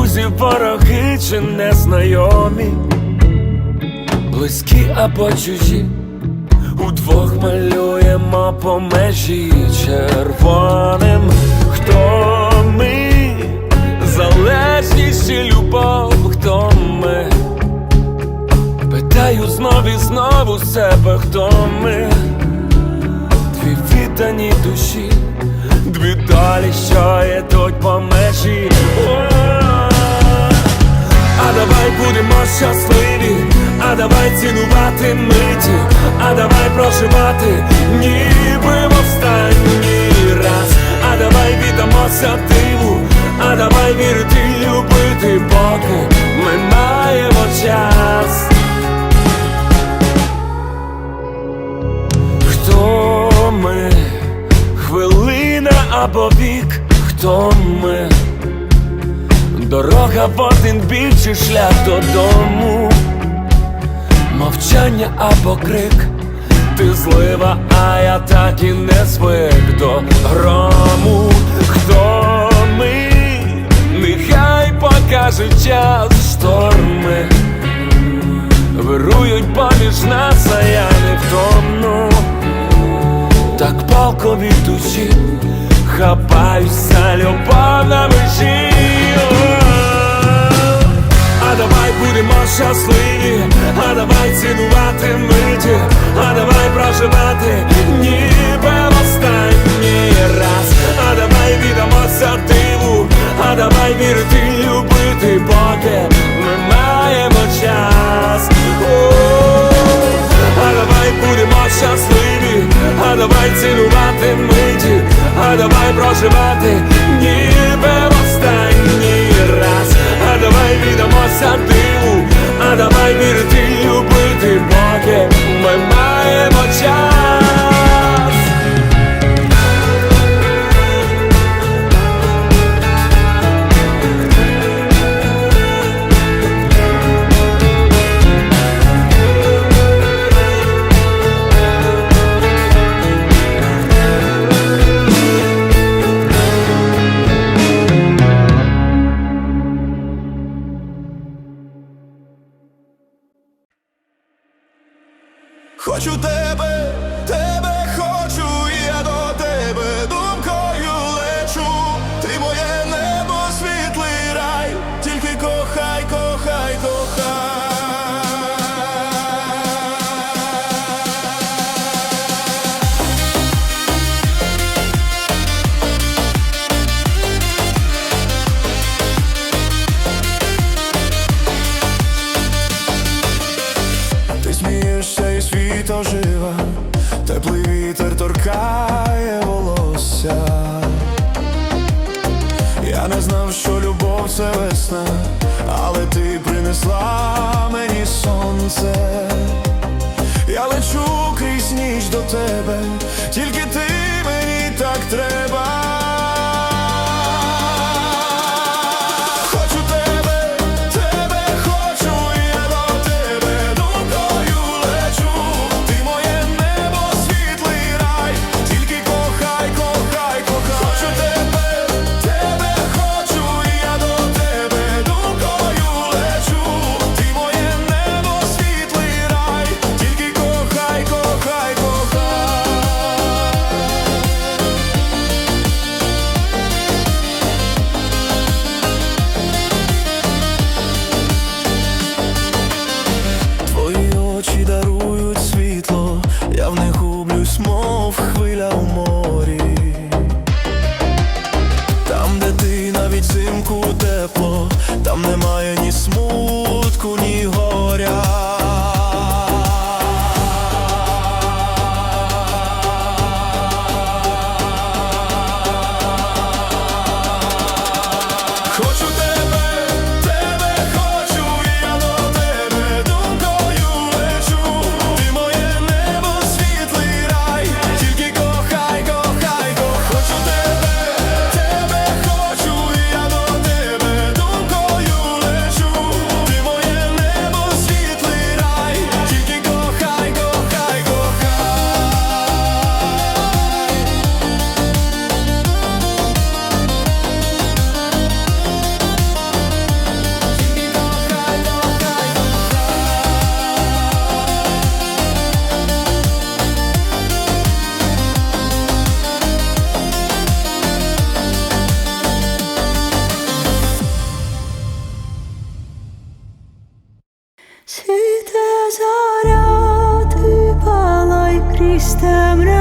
Друзі, вороги чи незнайомі, близькі або чужі, удвох малюємо по межі червоним. Хто ми? Залежність чи любов, хто ми? Питаю знов і знову себе, хто ми? Дві віддані душі, дві долі, що йдуть по межі. Давай будемо щасливі, а давай цінувати миті, а давай проживати, ніби в останній раз, а давай віддамося диву, а давай вірити, любити, поки ми маємо час. Хто ми? Хвилина або вік, хто ми? Дорога в один чи шлях додому, мовчання або крик, ти злива, а я так і не звик до грому. Хто ми? Нехай покаже час шторми, вирують поміж нас, а я не втомну. Так палко від душі Хапаюся щасливі, а давай цінувати миті, а давай проживати ніби в останній раз, а давай віддамося диву, а давай вірити, любити, поки ми маємо час. А давай будемо щасливі, а давай цінувати миті, а давай проживати ніби в останній раз, а давай віддамося диву, а давай вірити, любити, поки ми маємо час. Це весна, але ти принесла мені сонце. Я лечу крізь ніч до тебе, тільки палай крізь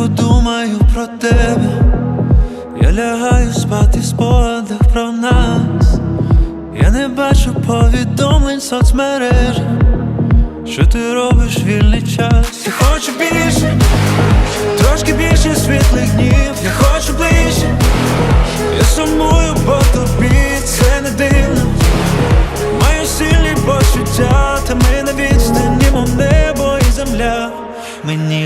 Зранку, думаю про тебе. Я лягаю спати в спогадах про нас. Я не бачу повідомлень в соцмережах. Що ти робиш вільний час? Я хочу більше, трошки більше світлих днів. Я хочу ближче. Я сумую по тобі, це не дивно.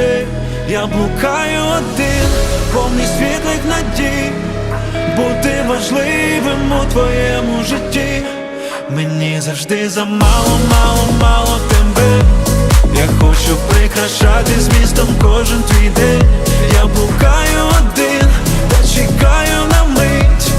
очей, я блукаю один, повний світлих надій, бути важливим у твоєму житті. Мені завжди замало, мало, мало тебе. Я хочу прикрашати змістом кожен твій день. Я блукаю один, та чекаю на мить.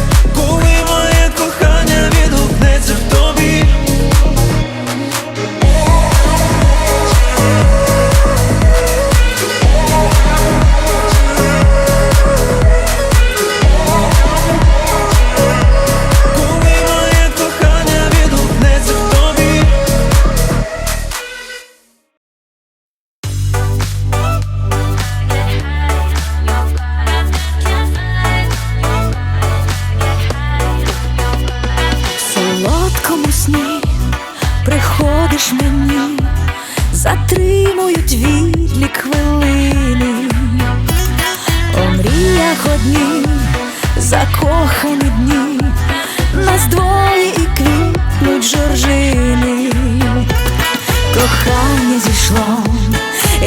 кохання зійшло,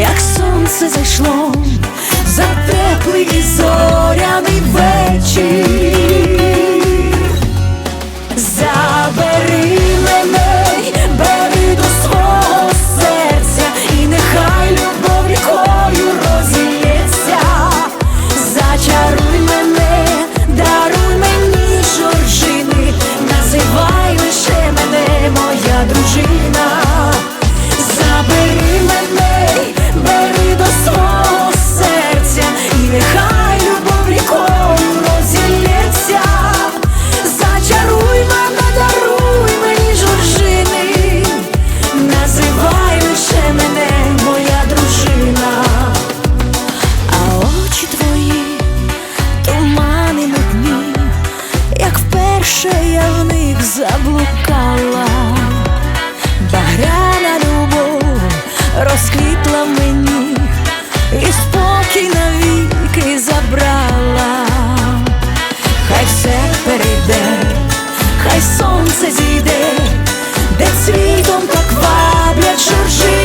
як сонце зайшло, за теплий і зоряний вечір. душе я в них заблукала, Багряна любов розквітла мені, і спокій навіки забрала, хай все перейде, хай сонце зійде, де світом так ваблять чужі.